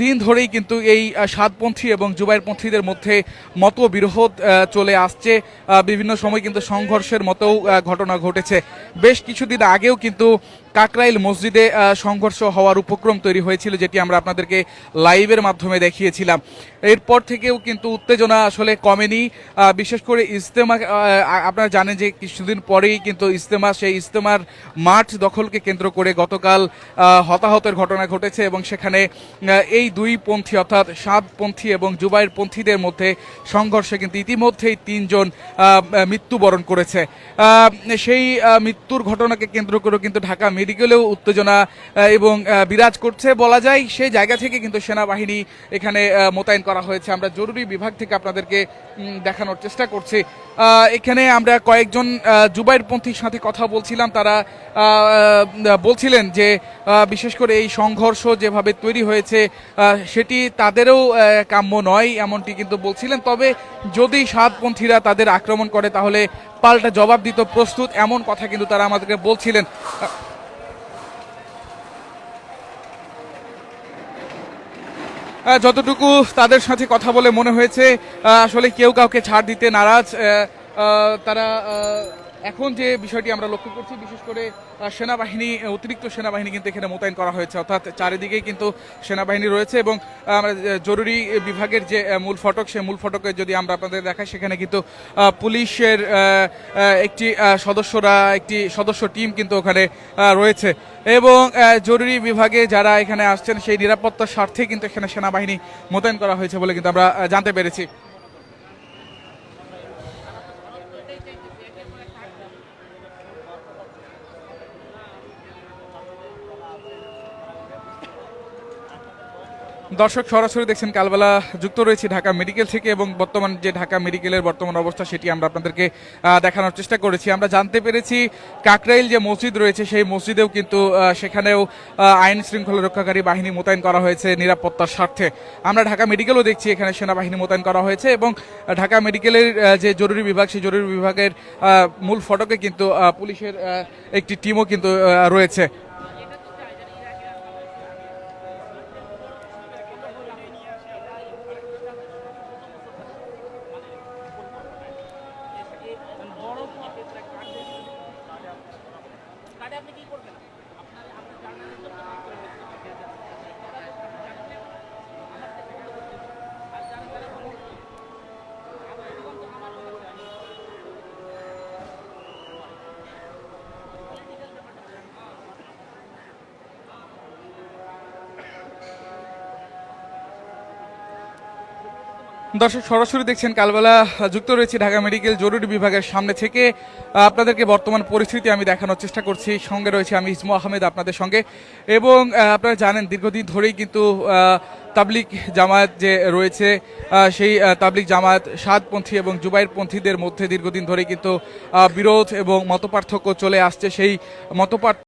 দীর্ঘদিন ধরেই কিন্তু এই সাতপন্থী এবং জুবাইরপন্থীদের মধ্যে মতবিরোধ বিরোধ চলে আসছে। বিভিন্ন সময় কিন্তু সংঘর্ষের মতো ঘটনা ঘটেছে। বেশ কিছুদিন আগেও কিন্তু কাকরাইল মসজিদে সংঘর্ষ হওয়ার উপক্রম তৈরি হয়েছিল, যেটি আমরা আপনাদেরকে লাইভের মাধ্যমে দেখিয়েছিলাম। এরপর থেকেও কিন্তু উত্তেজনা আসলে কমেনি। বিশেষ করে ইজতেমা আপনারা জানেন যে কিছুদিন পরেই কিন্তু ইজতেমা, সেই ইজতেমার মাঠ দখলকে কেন্দ্র করে গতকাল হতাহতের ঘটনা ঘটেছে এবং সেখানে এই দুই পন্থী অর্থাৎ সাতপন্থী এবং জুবাইর পন্থীদের মধ্যে সংঘর্ষে কিন্তু ইতিমধ্যেই তিনজন মৃত্যুবরণ করেছে। সেই মৃত্যুর ঘটনাকে কেন্দ্র করে কিন্তু ঢাকা মেডিকেলেও উত্তেজনা এবং বিরাজ করছে বলা যায়। সেই জায়গা থেকে কিন্তু সেনাবাহিনী এখানে মোতায়েন করা হয়েছে। আমরা জরুরি বিভাগ থেকে আপনাদেরকে দেখানোর চেষ্টা করছি। এখানে আমরা কয়েকজন জুবাইরপন্থীর সাথে কথা বলছিলাম। তারা বলছিলেন যে বিশেষ করে এই সংঘর্ষ যেভাবে তৈরি হয়েছে সেটি তাদেরও কাম্য নয়, এমনটি কিন্তু বলছিলেন। তবে যদি সাতপন্থীরা তাদের আক্রমণ করে, তাহলে পাল্টা জবাব দিতে প্রস্তুত, এমন কথা কিন্তু তারা আমাদেরকে বলছিলেন। যতটুকু তাদের সাথে কথা বলে মনে হয়েছে আসলে কেউ কাউকে ছাড় দিতে নারাজ তারা এখন যে বিষয়টি আমরা লক্ষ্য করছি, বিশেষ করে সেনাবাহিনী অতিরিক্ত সেনাবাহিনী কিন্তু এখানে মোতায়েন করা হয়েছে। অর্থাৎ চারিদিকেই কিন্তু সেনাবাহিনী রয়েছে এবং আমরা জরুরি বিভাগের যে মূল ফটক, সেই মূল ফটকে যদি আমরা আপনাদের দেখাই, সেখানে কিন্তু পুলিশের একটি সদস্যরা, একটি সদস্য টিম কিন্তু ওখানে রয়েছে। এবং জরুরি বিভাগে যারা এখানে আসছেন, সেই নিরাপত্তার স্বার্থে কিন্তু এখানে সেনাবাহিনী মোতায়েন করা হয়েছে বলে কিন্তু আমরা জানতে পেরেছি। দর্শক সরাসরি দেখছেন কালবেলা যুক্ত রয়েছে ঢাকা মেডিকেল থেকে এবং বর্তমান যে ঢাকা মেডিকেলের বর্তমান অবস্থা সেটি আমরা আপনাদেরকে দেখানোর চেষ্টা করেছি। আমরা জানতে পেরেছি কাকরাইল যে মসজিদ রয়েছে সেই মসজিদেও কিন্তু সেখানেও আইন শৃঙ্খলা রক্ষাকারী বাহিনী মোতায়েন করা হয়েছে নিরাপত্তার স্বার্থে। আমরা ঢাকা মেডিকেলও দেখছি এখানে সেনাবাহিনী মোতায়েন করা হয়েছে এবং ঢাকা মেডিকেলের যে জরুরি বিভাগ সেই জরুরি বিভাগের মূল ফটকে কিন্তু পুলিশের একটি টিমও কিন্তু আহ, রয়েছে দর্শক, সরাসরি দেখছেন কালবেলা যুক্ত রয়েছে ঢাকা মেডিকেল জরুরি বিভাগের সামনে থেকে। আপনাদেরকে বর্তমান পরিস্থিতি আমি দেখানোর চেষ্টা করছি। সঙ্গে রয়েছে আমি ইসমু আহমেদ আপনাদের সঙ্গে। এবং আপনারা জানেন, দীর্ঘদিন ধরেই কিন্তু তাবলিক জামায়াত যে রয়েছে সেই তাবলিক জামায়াত সাতপন্থী এবং জুবাইরপন্থীদের মধ্যে দীর্ঘদিন ধরেই কিন্তু বিরোধ এবং মতপার্থক্য চলে আসছে। সেই মতপার্থক্য